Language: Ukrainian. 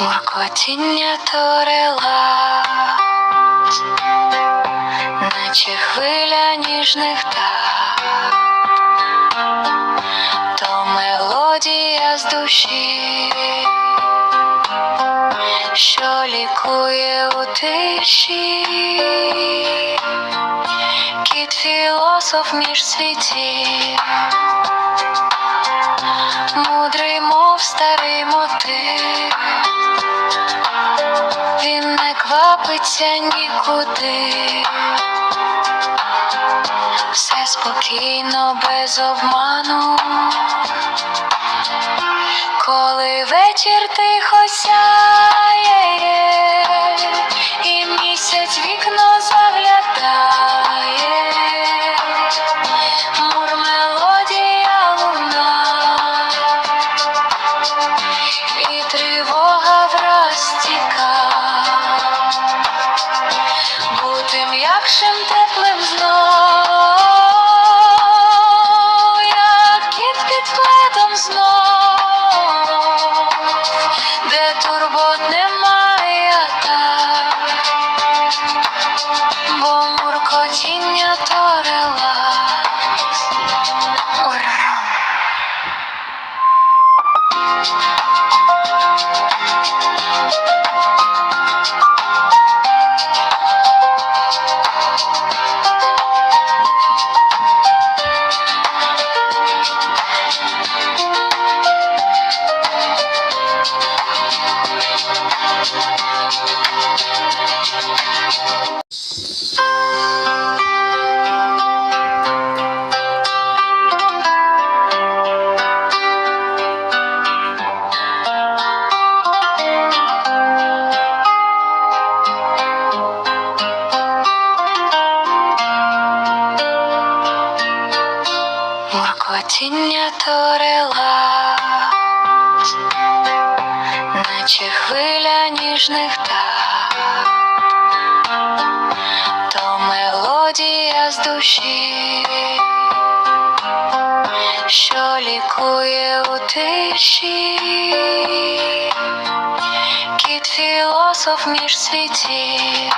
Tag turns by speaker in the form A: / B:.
A: Муркотіння торила, наче хвиля ніжних так, мелодія з душі, що лікує у тиші, кіт філософ між світів, мудрий, мов старий мотив. Він не квапиться нікуди, все спокійно, без обману, коли вечір тихо сяє, і місяць вікно заглядає, мур мелодія луна. І тривога враз тіка, бути м'якшим Муркотіння торила, наче хвиля ніжних так, то мелодія з душі, що лікує у тиші, кіт філософ між світів,